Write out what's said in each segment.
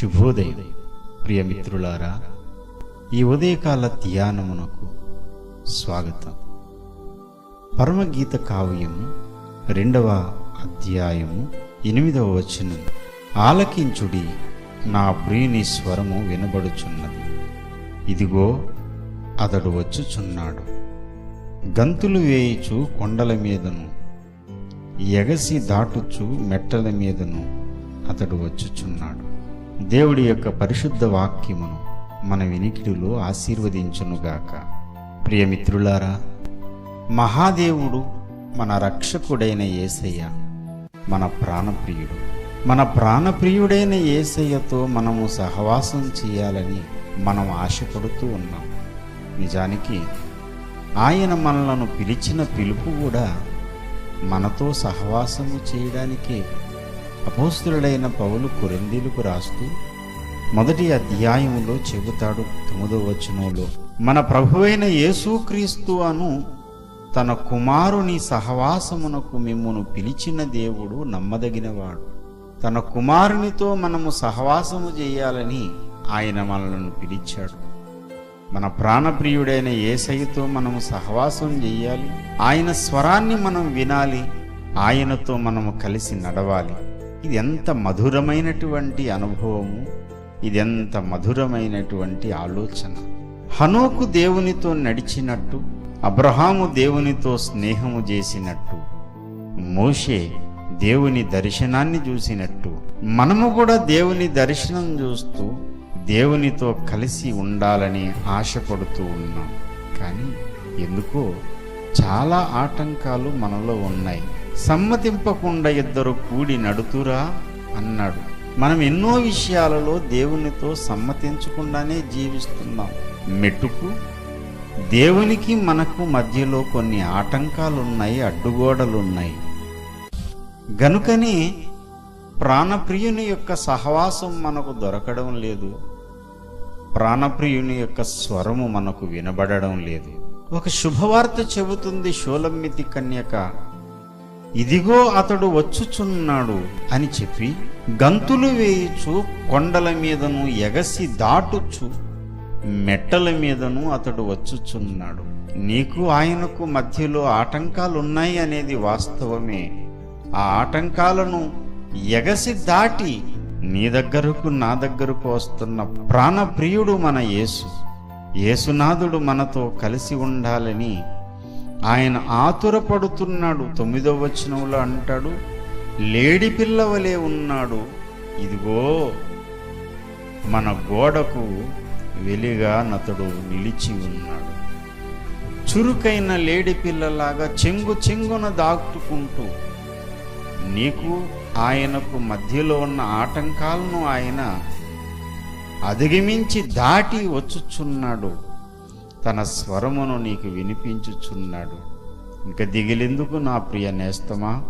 శుభోదయం. ప్రియమిత్రులారా ఈ ఉదయకాల ధ్యానమునకు స్వాగతం. పరమగీత కావ్యము రెండవ అధ్యాయము ఎనిమిదవ వచనం. ఆలకించుడి నా ప్రియుని స్వరము వినబడుచున్నది. ఇదిగో అతడు వచ్చుచున్నాడు. గంతులు వేయుచు కొండల మీదను ఎగసి దాటుచు మెట్టల మీదను అతడు వచ్చుచున్నాడు. దేవుడి యొక్క పరిశుద్ధ వాక్యమును మన వినికిడిలో ఆశీర్వదించునుగాక. ప్రియమిత్రులారా మహాదేవుడు మన రక్షకుడైన యేసయ్య మన ప్రాణప్రియుడు. మన ప్రాణప్రియుడైన యేసయ్యతో మనము సహవాసం చేయాలని మనం ఆశపడుతూ ఉన్నాం. నిజానికి ఆయన మనలను పిలిచిన పిలుపు కూడా మనతో సహవాసము చేయడానికే అపోస్తుడైన పౌలు కొరిందీలకు రాస్తూ మొదటి అధ్యాయములో చెబుతాడు తొమ్మిదో వచనంలో మన ప్రభువైన యేసుక్రీస్తు అను తన కుమారుని సహవాసమునకు మిమ్మును పిలిచిన దేవుడు నమ్మదగినవాడు. తన కుమారునితో మనము సహవాసము చేయాలని ఆయన మనలను పిలిచాడు. మన ప్రాణప్రియుడైన ఏసయ్యతో మనము సహవాసం చేయాలి. ఆయన స్వరాన్ని మనం వినాలి. ఆయనతో మనము కలిసి నడవాలి. ఇది ఎంత మధురమైనటువంటి అనుభవము? ఇది ఎంత మధురమైనటువంటి ఆలోచన? హనోకు దేవునితో నడిచినట్టు అబ్రహాము దేవునితో స్నేహము చేసినట్టు మోషే దేవుని దర్శనాన్ని చూసినట్టు మనము కూడా దేవుని దర్శనం చూస్తూ దేవునితో కలిసి ఉండాలని ఆశపడుతూ ఉన్నాం. కానీ ఎందుకో చాలా ఆటంకాలు మనలో ఉన్నాయి. సమ్మతింపకుండా ఇద్దరు కూడి నడుతురా అన్నాడు. మనం ఎన్నో విషయాలలో దేవునితో సమ్మతించకుండానే జీవిస్తున్నాం. మెట్టుకు? దేవునికి మనకు మధ్యలో కొన్ని ఆటంకాలున్నాయి అడ్డుగోడలున్నాయి. గనుకనే ప్రాణప్రియుని యొక్క సహవాసం మనకు దొరకడం లేదు. ప్రాణప్రియుని యొక్క స్వరము మనకు వినబడడం లేదు. ఒక శుభవార్త చెబుతుంది షోలమ్మితి కన్యక. ఇదిగో అతడు వచ్చుచున్నాడు అని చెప్పి గంతులు వేయుచు కొండల మీదను ఎగసి దాటుచు మెట్టల మీదను అతడు వచ్చుచున్నాడు. నీకు ఆయనకు మధ్యలో ఆటంకాలున్నాయి అనేది వాస్తవమే. ఆ ఆటంకాలను ఎగసి దాటి నీ దగ్గరకు నా దగ్గరకు వస్తున్న ప్రాణప్రియుడు మన యేసు. యేసునాథుడు మనతో కలిసి ఉండాలని ఆయన ఆతురపడుతున్నాడు. తొమ్మిదవ వచనంలో అంటాడు లేడి పిల్లవలే ఉన్నాడు. ఇదిగో మన గోడకు వెలిగా నతడు నిలిచి ఉన్నాడు. చురుకైన లేడి పిల్లలాగా చెంగు చెంగున దాక్తుకుంటూ నీకు ఆయనకు మధ్యలో ఉన్న ఆటంకాలను ఆయన అధిగమించి దాటి వచ్చుచున్నాడు. తన స్వరమును నీకు వినిపించుచున్నాడు. ఇంక దిగిలేందుకు నా ప్రియ నేస్తమా?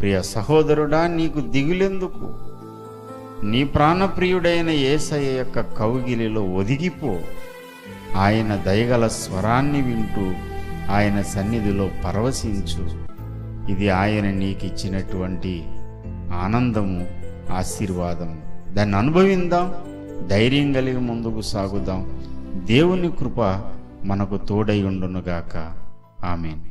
ప్రియ సహోదరుడా నీకు దిగులెందుకు? నీ ప్రాణప్రియుడైన ఏసయ్య యొక్క కౌగిలిలో ఒదిగిపో. ఆయన దయగల స్వరాన్ని వింటూ ఆయన సన్నిధిలో పరవశించు. ఇది ఆయన నీకిచ్చినటువంటి ఆనందము ఆశీర్వాదము. దాన్ని అనుభవిందాం ధైర్యం కలిగి ముందుకు సాగుదాం. దేవుని కృప మనకు తోడై ఉండునుగాక. ఆమెను.